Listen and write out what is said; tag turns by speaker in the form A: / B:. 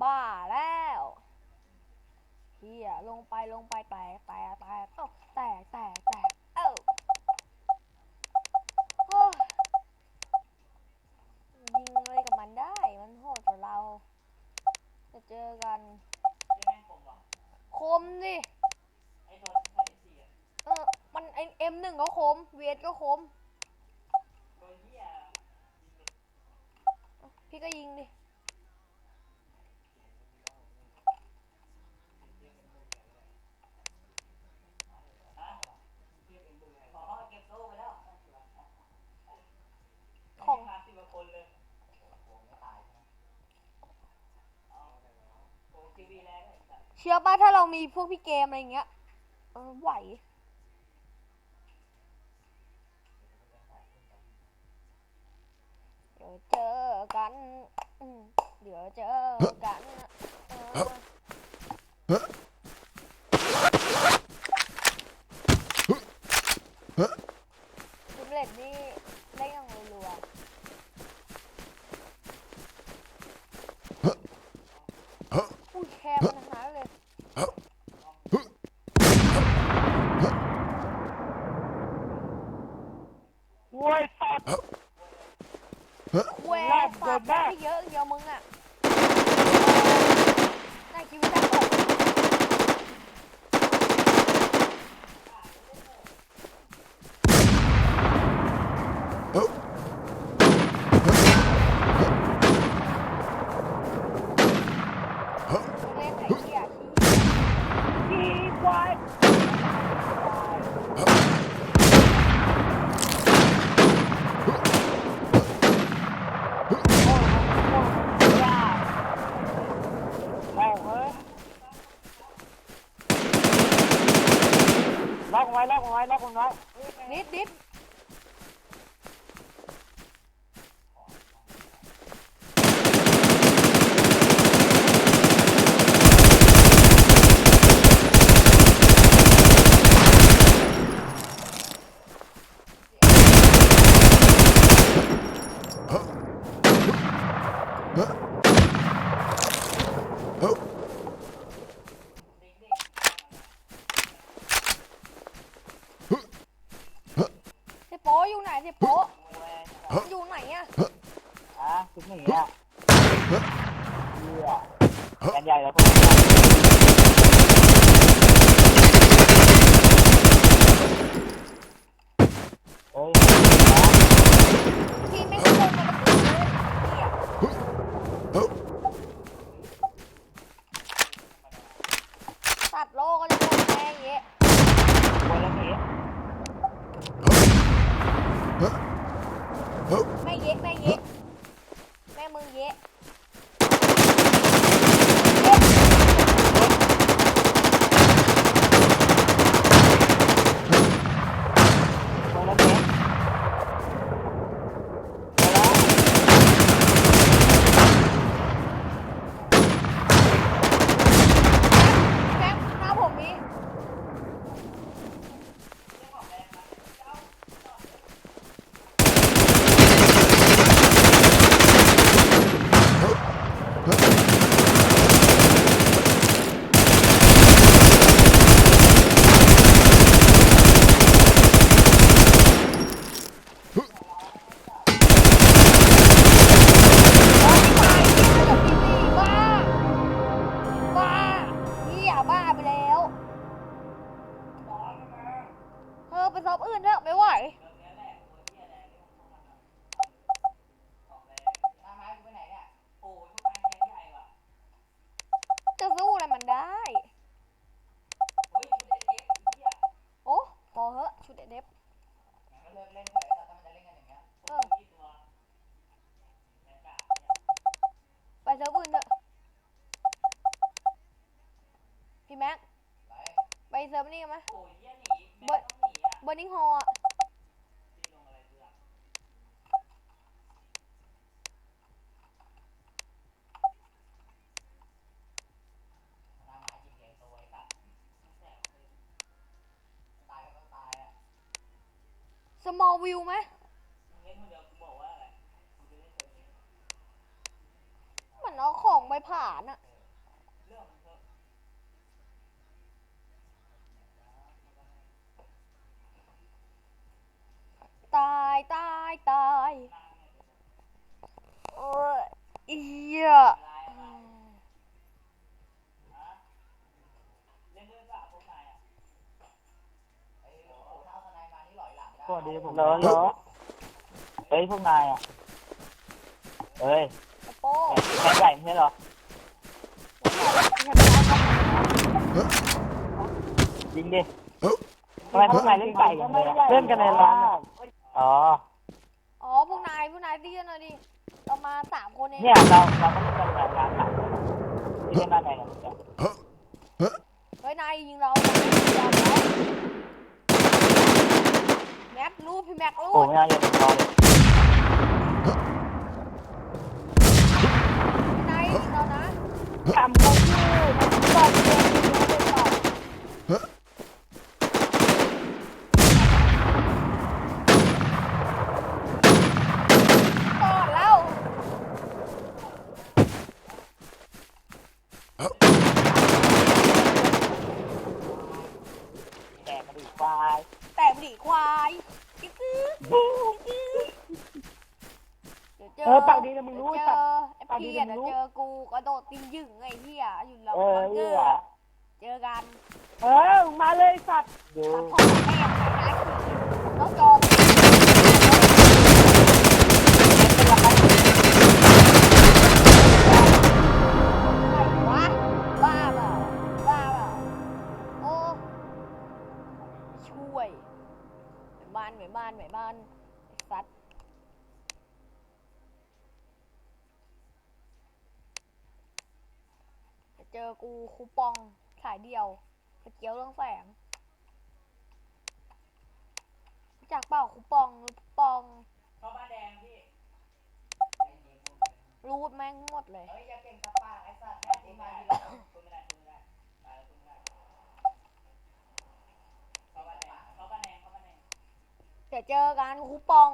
A: บ้าแล้วเฮียลงไปลงไปแตกแตกแตกเอ้าแตกแตกแตกเอ้ายิงอะไรกับมันได้ มันโหดกว่าเรา จะเจอกัน
B: คมว่ะ
A: คมดิ
B: ไอ้ตัวไอ
A: เออ มันเอ็มหนึ่งก็คม เวียดก็คม พี่ก็ยิงดิ
B: ฮะขอเก็บตู้ไปแล้ว
A: ของ
B: มาสิบกว่าคนเลยเอาโอ้ทีวีแรง เลยสัตว์
A: เชื่อป่ะถ้าเรามีพวกพี่เกมอะไรเงี้ยเออไหวเดี๋ยวเจอกันอืมเดี๋ยวเจอกันเออซิมเล็ตนี่ได้อย่างรัวๆอุ้ยแคบมันหาเลย
B: โว้ยสัตว์
A: แหวกปากได้เยอะเดียวมึงอะนายคิดว่าได้หกเล่นไหนเหี้ย
B: ทีควาย แม่งเอ้ยล็อกไว้ล็อกไว้ล็อกไว้
A: นิดนิด เสียโป๊อยู่ไหนเสียโป๊อยู่ไหนอะ
B: ฮะถึงหนีอะเหี้ยแกนใหญ่แล้วพวกนี้เอ้ย
A: พี่ไม่ควรมาละกูเลยตัดโลก็จะโดนแม่เยะ
B: คนละหนี
A: แม่เยะแม่เยะแม่มึงเยะ
B: คนละหนีคนละ
A: แม่หน้าผมมีบ้า บ้าเหี้ยบ้าไปแล้ว เออไปซอบอื่นเถอะไม่ไหว
B: โอ้ยพวกมันแกนใหญ่ว่ะ
A: จะสู้อะไรมันได้
B: เฮ้ยเด็กๆเหี้ย
A: โอ้พอเหอะชุดเด็ด
B: เลิกเล่นเถอะถ้ามันจะเล่นกันอย่างเงี้ย
A: ๆเออ
B: ที่ตัวแกนกะ
A: ไปเซิร์ฟอื่นเถอะ พี่ แม็ก
B: ไร
A: ไปเซิร์ฟนี่กันไหม
B: โอ้ยเหี้ยหนีแม่งต้องหนีอะ
A: เบอร์นิงฮอลอะ
B: ที่ลงอะไรเพื่อตามหายิงเองตัวไอ้สัตว์แสบเลยตายก็ต้องตายอะ
A: สมอลวิวไหม
B: มึงเล่นคนเดียวกูบอกว่าอะไรกูจะเล่นตัวนี้
A: เหมือนเอาของไปผ่านอะ
B: เรื่องมันเถอะ
A: ตายตายตายเออเอีย
B: อะไรอะไรฮะเล่นด้วยกับพวกนายอะไอ้โอ้โหถ้าเอาทนายมานี่หลอยหลังได้
C: สวัสดีผมเหรอเหรอเฮ้ยพวกนายอะเฮ้ย
A: ไอ้โป้
C: แข่งใหญ่ไม่ใช่เหรอยิงดิทำไมพวกนายเล่นไก่กันเลยอะเล่นกันในร้านอะอ๋อ
A: อ๋อพวกนายพวกนายดีกันหน่อยดิเรามาสามคนเอง
C: เนี่ยเราเราก็เล่นกันในร้านหลังไม่ใช่หน้าแดงกันจ้ะ
A: เฮ้ยนายยิงเราเราไม่ยอมแล้วแม็กรูดพี่ แม็กรู
C: โอ้
A: ด
C: ไม่น่าจะเป็นรอเลย
A: นายยิงเรานะ
C: ทำเขาชื่อมันก็เล่นไม่ได้ต่อ
A: ก่อนแล้ว
C: แต่มันอีกควาย
A: แต่บดีควายกิ๊กกือเดี๋ยวเจอ
C: เออปากดีนะมึงรู้
A: เดี๋ยว
C: ไอ้
A: เจ
C: สัตว์
A: อไอ้พี่อะ
C: ปากดี
A: เดี๋ยว
C: นะมึงรู้
A: เจอกูกระโดดตีนหยึงไอ้เหี้ยอยู่หลัง
C: เออ
A: บังเก
C: เหี้
A: อยร์เจอกัน
C: เออมึงมาเลยสัตว์ ดู
A: ทำพ่อแม่ใส่ร้ายผีน้องจอม ไอ้สัตว์จะเจอกูคูปองขายเดียวสเกียวเรื่องแสงรู้จากเปล่าคูปองคูปอง
B: เข้าบ้านแดงพี่
A: รูดแม่งหมดเลย
B: เฮ้ยอย่าเก่งกับปากไอ้สัตว์แม่ที่มาที่เราคุณไม่ได้คุณไม่ได้ตายแล้วคุณไม่ได้เข้าบ้านแดงเข้าบ้านแดงเข้าบ้านแดง
A: เดี๋ยวเจอกันคูปอง